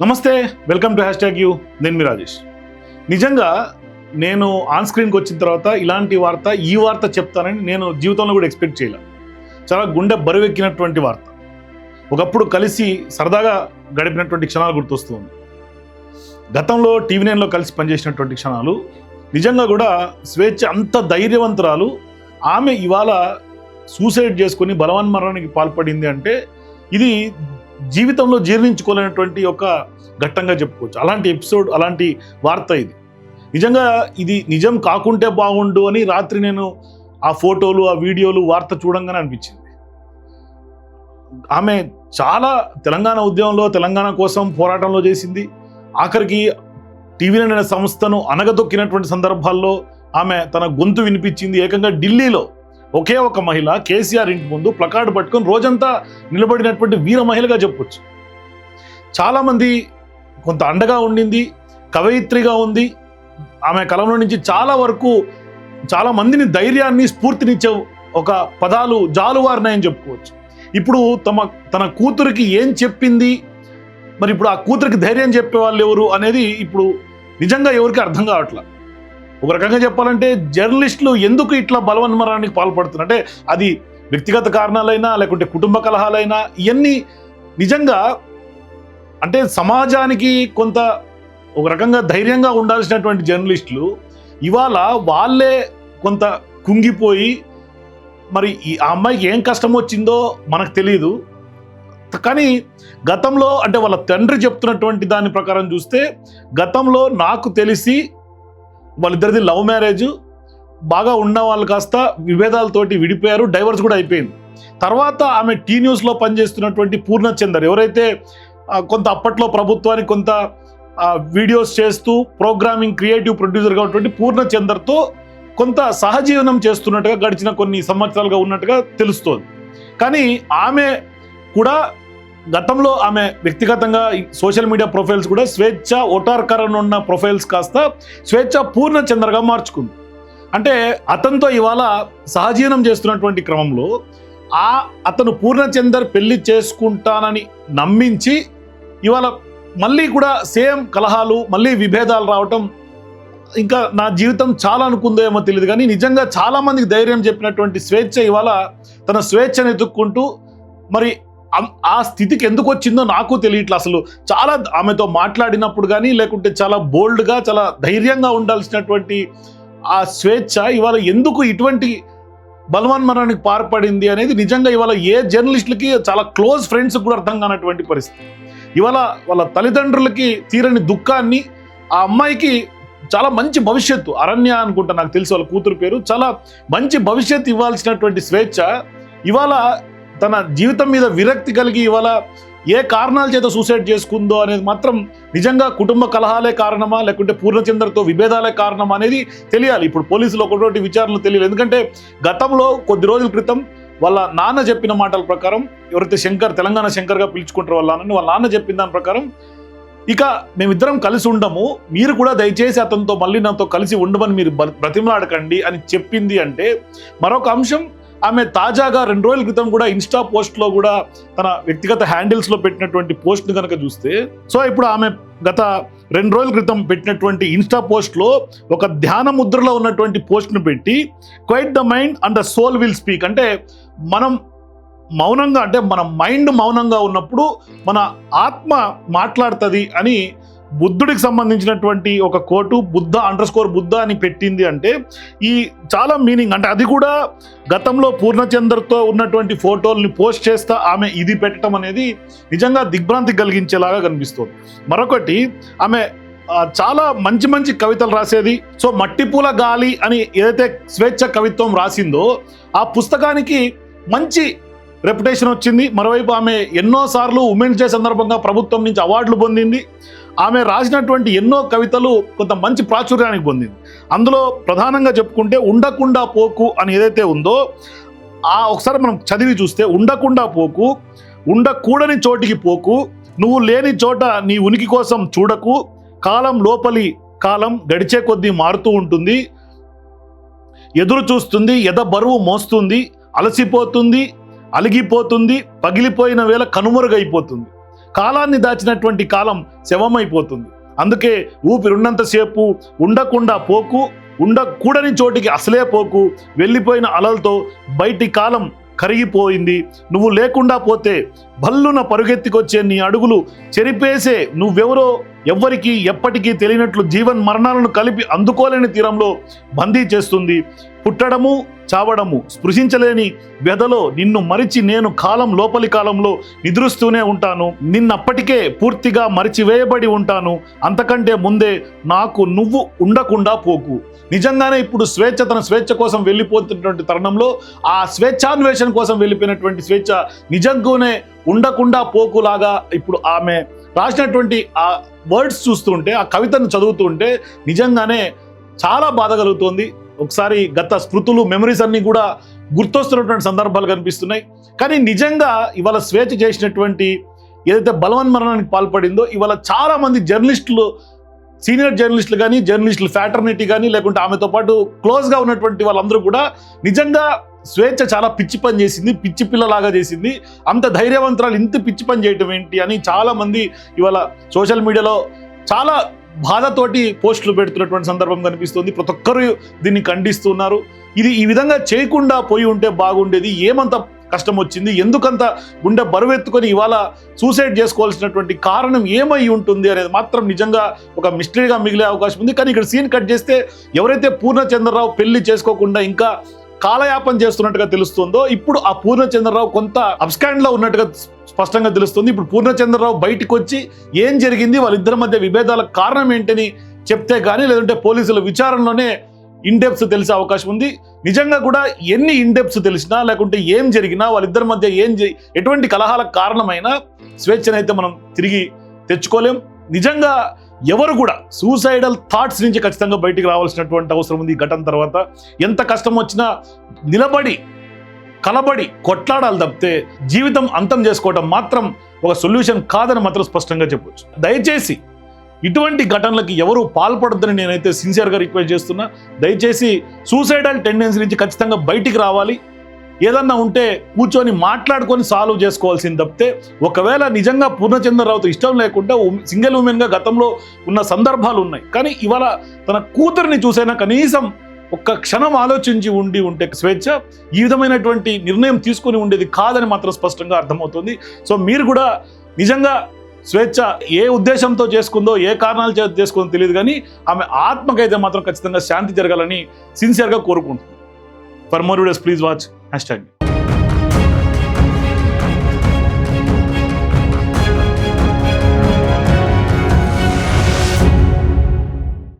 నమస్తే welcome to hashtag U నేను మీ రాజేష్. నిజంగా నేను ఆన్ స్క్రీన్కి వచ్చిన తర్వాత ఇలాంటి వార్త ఈ వార్త చెప్తానని నేను జీవితంలో కూడా ఎక్స్పెక్ట్ చేయలే. చాలా గుండె బరువెక్కినటువంటి వార్త. ఒకప్పుడు కలిసి సరదాగా గడిపినటువంటి క్షణాలు గుర్తొస్తుంది. గతంలో టీవీ నైన్లో కలిసి పనిచేసినటువంటి క్షణాలు నిజంగా కూడా స్వేచ్ఛ అంత ధైర్యవంతురాలు ఆమె ఇవాళ సూసైడ్ చేసుకొని బలవన్మరణానికి పాల్పడింది అంటే ఇది జీవితంలో జీర్ణించుకోలేనటువంటి ఒక ఘట్టంగా చెప్పుకోవచ్చు. అలాంటి ఎపిసోడ్ అలాంటి వార్త ఇది. నిజంగా ఇది నిజం కాకుంటే బాగుండు అని రాత్రి నేను ఆ ఫోటోలు ఆ వీడియోలు వార్త చూడంగానే అనిపించింది. ఆమె చాలా తెలంగాణ ఉద్యమంలో తెలంగాణ కోసం పోరాటంలో చేసింది. ఆఖరికి టీవీ అనే సంస్థను అనగదొక్కినటువంటి సందర్భాల్లో ఆమె తన గొంతు వినిపించింది. ఏకంగా ఢిల్లీలో ఒకే ఒక మహిళ కేసీఆర్ ఇంటి ముందు ప్లకార్డు పట్టుకొని రోజంతా నిలబడినటువంటి వీర మహిళగా చెప్పొచ్చు. చాలామంది కొంత అండగా ఉండింది కవయిత్రిగా ఉంది. ఆమె కలంలో నుంచి చాలా వరకు చాలా మందిని ధైర్యాన్ని స్ఫూర్తినిచ్చే ఒక పదాలు జాలువారినాయని చెప్పుకోవచ్చు. ఇప్పుడు తమ తన కూతురికి ఏం చెప్పింది? మరి ఇప్పుడు ఆ కూతురికి ధైర్యం చెప్పే వాళ్ళు ఎవరు అనేది ఇప్పుడు నిజంగా ఎవరికి అర్థం కావట్లేదు ఒక రకంగా చెప్పాలంటే జర్నలిస్టులు ఎందుకు ఇట్లా బలవన్మరానికి పాల్పడుతున్నారు? అంటే అది వ్యక్తిగత కారణాలైనా లేకుంటే కుటుంబ కలహాలైనా ఇవన్నీ నిజంగా అంటే సమాజానికి కొంత ఒక రకంగా ధైర్యంగా ఉండాల్సినటువంటి జర్నలిస్టులు ఇవాళ వాళ్ళే కొంత కుంగిపోయి మరి ఈ ఆ అమ్మాయికి ఏం కష్టం వచ్చిందో మనకు తెలియదు కానీ గతంలో అంటే వాళ్ళ తండ్రి చెప్తున్నటువంటి దాని ప్రకారం చూస్తే గతంలో నాకు తెలిసి వాళ్ళిద్దరిది లవ్ మ్యారేజ్. బాగా ఉన్న వాళ్ళు కాస్త విభేదాలతోటి విడిపోయారు డైవర్స్ కూడా అయిపోయింది. తర్వాత ఆమె టీ న్యూస్లో పనిచేస్తున్నటువంటి పూర్ణచందర్ ఎవరైతే కొంత అప్పట్లో ప్రభుత్వానికి కొంత వీడియోస్ చేస్తూ ప్రోగ్రామింగ్ క్రియేటివ్ ప్రొడ్యూసర్గా ఉన్నటువంటి పూర్ణచందర్తో కొంత సహజీవనం చేస్తున్నట్టుగా గడిచిన కొన్ని సంవత్సరాలుగా ఉన్నట్టుగా తెలుస్తోంది. కానీ ఆమె కూడా గతంలో ఆమె వ్యక్తిగతంగా సోషల్ మీడియా ప్రొఫైల్స్ కూడా స్వేచ్ఛ ఓటార్కరణ ఉన్న ప్రొఫైల్స్ కాస్త స్వేచ్ఛ పూర్ణచంద్రగా మార్చుకుంది. అంటే అతనితో ఇవాళ సహజీవనం చేస్తున్నటువంటి క్రమంలో ఆ అతను పూర్ణచందర్ పెళ్ళి చేసుకుంటానని నమ్మించి ఇవాళ మళ్ళీ కూడా సేమ్ కలహాలు మళ్ళీ విభేదాలు రావటం ఇంకా నా జీవితం చాలా అనుకుందో ఏమో తెలియదు కానీ నిజంగా చాలామందికి ధైర్యం చెప్పినటువంటి స్వేచ్ఛ ఇవాళ తన స్వేచ్ఛను ఎదుక్కుంటూ మరి ఆ స్థితికి ఎందుకు వచ్చిందో నాకు తెలియట్లే అసలు. చాలా ఆమెతో మాట్లాడినప్పుడు కానీ లేకుంటే చాలా బోల్డ్గా చాలా ధైర్యంగా ఉండాల్సినటువంటి ఆ స్వేచ్ఛ ఇవాళ ఎందుకు ఇటువంటి బలవన్మరణానికి పాల్పడింది అనేది నిజంగా ఇవాళ ఏ జర్నలిస్టులకి చాలా క్లోజ్ ఫ్రెండ్స్ కూడా అర్థం కానటువంటి పరిస్థితి. ఇవాళ వాళ్ళ తల్లిదండ్రులకి తీరని దుఃఖాన్ని ఆ అమ్మాయికి చాలా మంచి భవిష్యత్తు అరణ్య అనుకుంటా నాకు తెలిసి వాళ్ళ కూతురు పేరు చాలా మంచి భవిష్యత్తు ఇవ్వాల్సినటువంటి స్వేచ్ఛ ఇవాళ తన జీవితం మీద విరక్తి కలిగి ఇవాళ ఏ కారణాల చేత సూసైడ్ చేసుకుందో అనేది మాత్రం నిజంగా కుటుంబ కలహాలే కారణమా లేకుంటే పూర్ణచంద్రతో విభేదాలే కారణమా అనేది తెలియాలి. ఇప్పుడు పోలీసులు ఒకటి విచారణ తెలియదు ఎందుకంటే గతంలో కొద్ది రోజుల క్రితం వాళ్ళ నాన్న చెప్పిన మాటల ప్రకారం ఎవరైతే శంకర్ తెలంగాణ శంకర్గా పిలుచుకుంటారు వాళ్ళ నాన్నని వాళ్ళ నాన్న చెప్పిన దాని ప్రకారం ఇక మేమిద్దరం కలిసి ఉండము. మీరు కూడా దయచేసి అతనితో మళ్ళీ నాతో కలిసి ఉండమని మీరు బ్రతిమలాడకండి అని చెప్పింది అంటే మరొక అంశం ఆమె తాజాగా రెండు రోజుల క్రితం కూడా ఇన్స్టా పోస్ట్లో కూడా తన వ్యక్తిగత హ్యాండిల్స్లో పెట్టినటువంటి పోస్ట్ని కనుక చూస్తే సో ఇప్పుడు ఆమె గత రెండు రోజుల క్రితం పెట్టినటువంటి ఇన్స్టా పోస్ట్లో ఒక ధ్యాన ముద్రలో ఉన్నటువంటి పోస్ట్ను పెట్టి quiet the mind and the soul will speak. అంటే మనం మౌనంగా అంటే మన మైండ్ మౌనంగా ఉన్నప్పుడు మన ఆత్మ మాట్లాడుతుంది అని బుద్ధుడికి సంబంధించినటువంటి ఒక coat Buddha underscore Buddha అని పెట్టింది అంటే ఈ చాలా మీనింగ్ అంటే అది కూడా గతంలో పూర్ణచంద్రతో ఉన్నటువంటి ఫోటోల్ని పోస్ట్ చేస్తా ఆమె ఇది పెట్టడం అనేది నిజంగా దిగ్భ్రాంతి కలిగించేలాగా కనిపిస్తుంది. మరొకటి ఆమె చాలా మంచి మంచి కవితలు రాసేది. సో మట్టిపూల గాలి అని ఏదైతే స్వేచ్ఛ కవిత్వం రాసిందో ఆ పుస్తకానికి మంచి రెప్యుటేషన్ వచ్చింది. మరోవైపు ఆమె ఎన్నోసార్లు ఉమెన్స్ డే సందర్భంగా ప్రభుత్వం నుంచి అవార్డులు పొందింది. ఆమె రాసినటువంటి ఎన్నో కవితలు కొంత మంచి ప్రాచుర్యానికి పొందింది. అందులో ప్రధానంగా చెప్పుకుంటే ఉండకుండా పోకు అని ఏదైతే ఉందో ఆ ఒకసారి మనం చదివి చూస్తే ఉండకుండా పోకు ఉండకూడని చోటికి పోకు నువ్వు లేని చోట నీ ఉనికి కోసం చూడకు కాలం లోపలి కాలం గడిచే కొద్దీ మారుతూ ఉంటుంది. ఎదురు చూస్తుంది ఎద బరువు మోస్తుంది అలసిపోతుంది అలిగిపోతుంది పగిలిపోయిన వేళ కనుమరుగైపోతుంది. కాలాన్ని దాచినటువంటి కాలం శవమైపోతుంది. అందుకే ఊపిరున్నంతసేపు ఉండకుండా పోకు ఉండకూడని చోటికి అసలే పోకు వెళ్ళిపోయిన అలలతో బయటి కాలం కరిగిపోయింది. నువ్వు లేకుండా పోతే భల్లున పరుగెత్తికొచ్చే నీ అడుగులు చెరిపేసే నువ్వెవరో ఎవ్వరికి ఎప్పటికీ తెలియనట్లు జీవన్ మరణాలను కలిపి అందుకోలేని తీరంలో బందీ చేస్తుంది. పుట్టడము చావడము స్పృశించలేని వ్యధలో నిన్ను మరిచి నేను కాలం లోపలి కాలంలో నిద్రిస్తూనే ఉంటాను. నిన్నప్పటికే పూర్తిగా మరిచివేయబడి ఉంటాను. అంతకంటే ముందే నాకు నువ్వు ఉండకుండా పోకు. నిజంగానే ఇప్పుడు స్వేచ్ఛ తన స్వేచ్ఛ కోసం వెళ్ళిపోతున్నటువంటి తరుణంలో ఆ స్వేచ్ఛాన్వేషణ కోసం వెళ్ళిపోయినటువంటి స్వేచ్ఛ నిజంగానే ఉండకుండా పోకులాగా ఇప్పుడు ఆమె రాసినటువంటి ఆ వర్డ్స్ చూస్తుంటే ఆ కవితను చదువుతుంటే నిజంగానే చాలా బాధ కలుగుతోంది. ఒకసారి గత స్మృతులు మెమరీస్ అన్ని కూడా గుర్తొస్తున్నటువంటి సందర్భాలు కనిపిస్తున్నాయి. కానీ నిజంగా ఇవాళ స్వేచ్ఛ చేసినటువంటి ఏదైతే బలవన్మరణానికి పాల్పడిందో ఇవాళ చాలా మంది జర్నలిస్టులు సీనియర్ జర్నలిస్టులు కానీ జర్నలిస్టులు ఫ్యాటర్నిటీ కానీ లేకుంటే ఆమెతో పాటు క్లోజ్గా ఉన్నటువంటి వాళ్ళందరూ కూడా నిజంగా స్వేచ్ఛ చాలా పిచ్చి పని చేసింది పిచ్చి పిల్లలాగా చేసింది. అంత ధైర్యవంతరాలు ఇంత పిచ్చి పని చేయటం ఏంటి అని చాలామంది ఇవాళ సోషల్ మీడియాలో చాలా బాధతోటి పోస్టులు పెడుతున్నటువంటి సందర్భం కనిపిస్తుంది. ప్రతి ఒక్కరు దీన్ని ఖండిస్తున్నారు. ఇది ఈ విధంగా చేయకుండా పోయి ఉంటే బాగుండేది. ఏమంత కష్టం వచ్చింది? ఎందుకంత గుండె బరువెత్తుకొని ఇవాళ సూసైడ్ చేసుకోవాల్సినటువంటి కారణం ఏమై ఉంటుంది అనేది మాత్రం నిజంగా ఒక మిస్టరీగా మిగిలే అవకాశం ఉంది. కానీ ఇక్కడ సీన్ కట్ చేస్తే ఎవరైతే పూర్ణచంద్రరావు పెళ్ళి చేసుకోకుండా ఇంకా కాలయాపన చేస్తున్నట్టుగా తెలుస్తుందో ఇప్పుడు ఆ పూర్ణచంద్రరావు కొంత అబ్స్కాండ్లో ఉన్నట్టుగా స్పష్టంగా తెలుస్తుంది. ఇప్పుడు పూర్ణచంద్రరావు బయటకు వచ్చి ఏం జరిగింది? వాళ్ళిద్దరి మధ్య విభేదాల కారణం ఏంటని చెప్తే కానీ లేదంటే పోలీసుల విచారణలోనే ఇండెప్స్ తెలిసే అవకాశం ఉంది. నిజంగా కూడా ఎన్ని ఇండెప్స్ తెలిసినా లేకుంటే ఏం జరిగినా వాళ్ళిద్దరి మధ్య ఏం ఎటువంటి కలహాలకు కారణమైనా స్వేచ్ఛనైతే మనం తిరిగి తెచ్చుకోలేం. నిజంగా ఎవరు కూడా సూసైడల్ థాట్స్ నుంచి ఖచ్చితంగా బయటికి రావాల్సినటువంటి అవసరం ఉంది ఘటన తర్వాత. ఎంత కష్టం వచ్చినా నిలబడి కలబడి కొట్లాడాలి తప్పితే జీవితం అంతం చేసుకోవటం మాత్రం ఒక సొల్యూషన్ కాదని మాత్రం స్పష్టంగా చెప్పొచ్చు. దయచేసి ఇటువంటి ఘటనలకి ఎవరు పాల్పడద్దని నేనైతే సిన్సియర్గా రిక్వెస్ట్ చేస్తున్నా. దయచేసి సూసైడల్ టెండెన్సీ నుంచి ఖచ్చితంగా బయటికి రావాలి. ఏదన్నా ఉంటే కూర్చొని మాట్లాడుకొని సాల్వ్ చేసుకోవాల్సింది తప్పితే ఒకవేళ నిజంగా పూర్ణచంద్రరావుతో ఇష్టం లేకుండా సింగిల్ ఉమెన్గా గతంలో ఉన్న సందర్భాలు ఉన్నాయి. కానీ ఇవాళ తన కూతురిని చూసైనా కనీసం ఒక్క క్షణం ఆలోచించి ఉండి ఉంటే స్వేచ్ఛ ఈ విధమైనటువంటి నిర్ణయం తీసుకొని ఉండేది కాదని మాత్రం స్పష్టంగా అర్థమవుతుంది. సో మీరు కూడా నిజంగా స్వేచ్ఛ ఏ ఉద్దేశంతో చేసుకుందో ఏ కారణాలు చేసుకుందో తెలియదు కానీ ఆమె ఆత్మకైతే మాత్రం ఖచ్చితంగా శాంతి జరగాలని సిన్సియర్గా కోరుకుంటుంది for more videos please watch hashtag